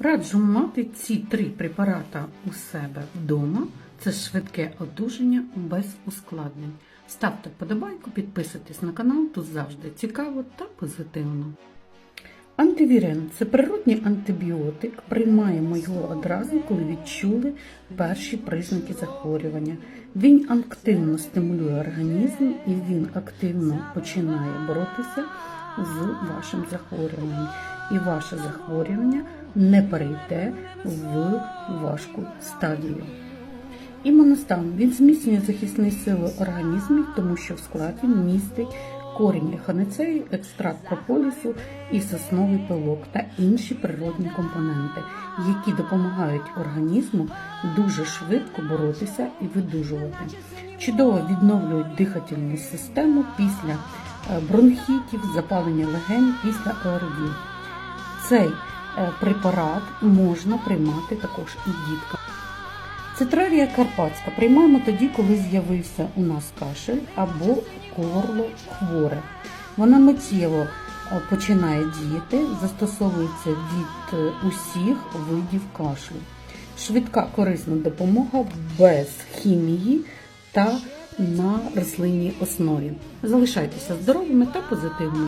Раджу мати ці три препарата у себе вдома. Це швидке одужання без ускладнень. Ставте вподобайку, підписуйтесь на канал, тут завжди цікаво та позитивно. Антивірен це природній антибіотик. Приймаємо його одразу, коли відчули перші признаки захворювання. Він активно стимулює організм і він активно починає боротися з вашим захворюванням. І ваше захворювання не перейде в важку стадію. Імуностан він зміцнює захисні сили організму, тому що в складі містить корінь еханецею, екстракт прополісу і сосновий пилок та інші природні компоненти, які допомагають організму дуже швидко боротися і видужувати. Чудово відновлюють дихательну систему після е, бронхітів, запалення легень після ОРВІ. Цей е, препарат можна приймати також і діткам. Цитрарія карпатська приймаємо тоді, коли з'явився у нас кашель або горло хворе. Вона миттєво починає діяти, застосовується від е, усіх видів кашлю. Швидка корисна допомога без хімії та на рослинній основі. Залишайтеся здоровими та позитивними.